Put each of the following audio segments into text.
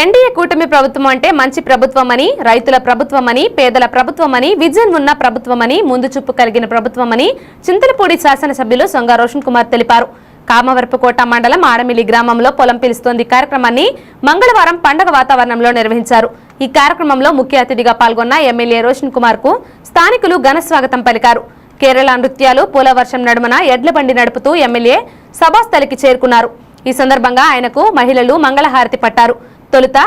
NDA కూటమి ప్రభుత్వం అంటే మంచి ప్రభుత్వమని రైతుల ప్రభుత్వమని పేదల ప్రభుత్వమని విజన్ ఉన్న ప్రభుత్వమని ముందు చూపు కలిగిన ప్రభుత్వమని చింతలపూడి శాసనసభ్యులు సొంగ రోషన్ కుమార్ తెలిపారు. కామవరపుకోట మండలం ఆడమిలి గ్రామంలో పొలం పిలుస్తోంది. కార్యక్రమాన్ని మంగళవారం పండగ వాతావరణంలో నిర్వహించారు. ఈ కార్యక్రమంలో ముఖ్య అతిథిగా పాల్గొన్న ఎమ్మెల్యే రోషన్ కుమార్కు స్థానికులు ఘన స్వాగతం పలికారు. కేరళ నృత్యాలు పూలవర్షం నడుమన ఎడ్లబండి నడుపుతూ ఎమ్మెల్యే సభాస్థలికి చేరుకున్నారు. ఈ సందర్భంగా ఆయనకు మహిళలు మంగళహారతి పట్టారు. తొలుత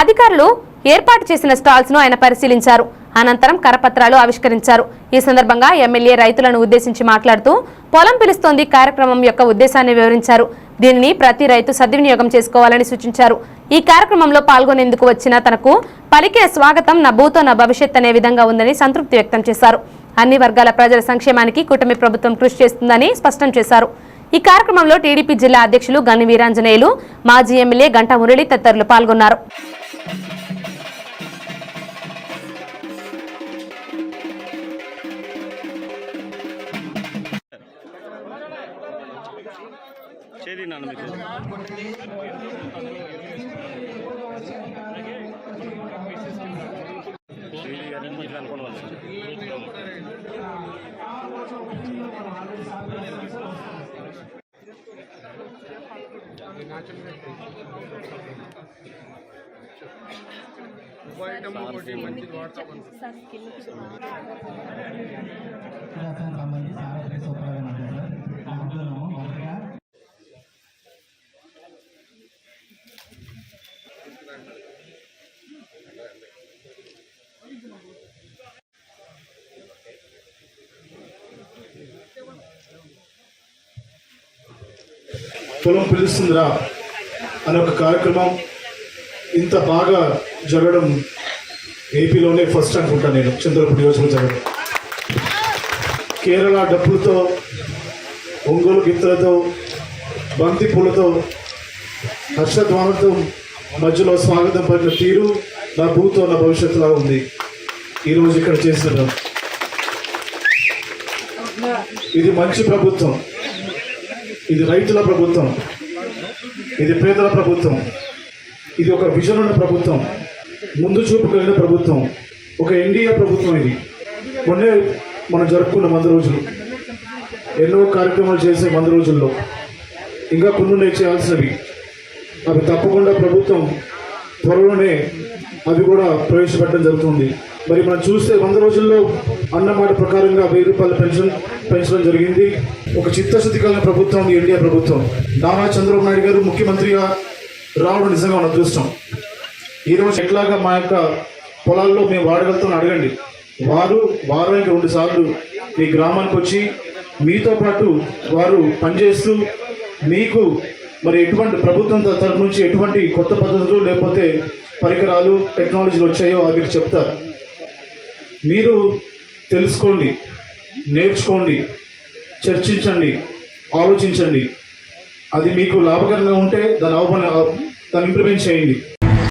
అధికారులు ఏర్పాటు చేసిన స్టాల్స్ను ఆయన పరిశీలించారు. అనంతరం కరపత్రాలు ఆవిష్కరించారు. ఈ సందర్భంగా ఎమ్మెల్యే రైతులను ఉద్దేశించి మాట్లాడుతూ పొలం పిలుస్తోంది కార్యక్రమం యొక్క ఉద్దేశాన్ని వివరించారు. దీనిని ప్రతి రైతు సద్వినియోగం చేసుకోవాలని సూచించారు. ఈ కార్యక్రమంలో పాల్గొనేందుకు వచ్చిన తనకు పలికే స్వాగతం నా భూతో నా భవిష్యత్ అనే విధంగా ఉందని సంతృప్తి వ్యక్తం చేశారు. అన్ని వర్గాల ప్రజల సంక్షేమానికి కూటమి ప్రభుత్వం కృషి చేస్తుందని స్పష్టం చేశారు. ఈ కార్యక్రమంలో టీడీపీ జిల్లా అధ్యక్షులు గని వీరాంజనేయులు మాజీ ఎమ్మెల్యే గంటా మురళి తదితరులు పాల్గొన్నారు. నాన్న మీకు. అనుకోవడం వల్ల. శాసన సంబంధించి సార్వత్రిక సూపర్వైజర్ ఉంటారు పొలం పిలుస్తుందిరా అనే ఒక కార్యక్రమం ఇంత బాగా జరగడం ఏపీలోనే ఫస్ట్ అనుకుంటా నేను చంద్రపూడి నియోజకవర్గం కేరళ డబ్బులతో ఒంగోలు గిత్తలతో బంతి పూలతో హర్షధ్వానంతో మధ్యలో స్వాగతం పడిన తీరు నా భూతో నా భవిష్యత్తులా ఉంది. ఈరోజు ఇక్కడ చేస్తున్నాం ఇది మంచి ప్రభుత్వం. ఇది రైతుల ప్రభుత్వం. ఇది పేదల ప్రభుత్వం. ఇది ఒక విజన్ ఉన్న ప్రభుత్వం. ముందు చూపు కలిగిన ప్రభుత్వం. ఒక ఎన్డీఏ ప్రభుత్వం ఇది. మొన్నే మనం జరుపుకున్న వంద రోజులు. ఎన్నో కార్యక్రమాలు చేసే వంద రోజుల్లో. ఇంకా కొన్ని చేయాల్సినవి. అవి తప్పకుండా ప్రభుత్వం త్వరలోనే అవి కూడా ప్రవేశపెట్టడం జరుగుతుంది. మరి మనం చూస్తే వంద రోజుల్లో అన్నమాట ప్రకారంగా వెయ్యి రూపాయల పెన్షన్ పెంచడం జరిగింది. ఒక చిత్తశుద్ధి కలిగిన ప్రభుత్వం ఎన్డీఏ ప్రభుత్వం. నారా చంద్రబాబు నాయుడు గారు ముఖ్యమంత్రిగా రావడం నిజంగా మన అదృష్టం. ఈరోజు ఎట్లాగా మా యొక్క పొలాల్లో మేము వాడగలుగుతామని అడగండి. వారు వారానికి రెండు సార్లు మీ గ్రామానికి వచ్చి మీతో పాటు వారు పనిచేస్తూ మీకు మరి ఎటువంటి ప్రభుత్వం తరఫు నుంచి ఎటువంటి కొత్త పద్ధతులు లేకపోతే పరికరాలు టెక్నాలజీలు వచ్చాయో అవి చెప్తారు. మీరు తెలుసుకోండి. నేర్చుకోండి చర్చించండి ఆలోచించండి. అది మీకు లాభకరంగా ఉంటే దాని అవపన దాన్ని ఇంప్లిమెంట్ చేయండి.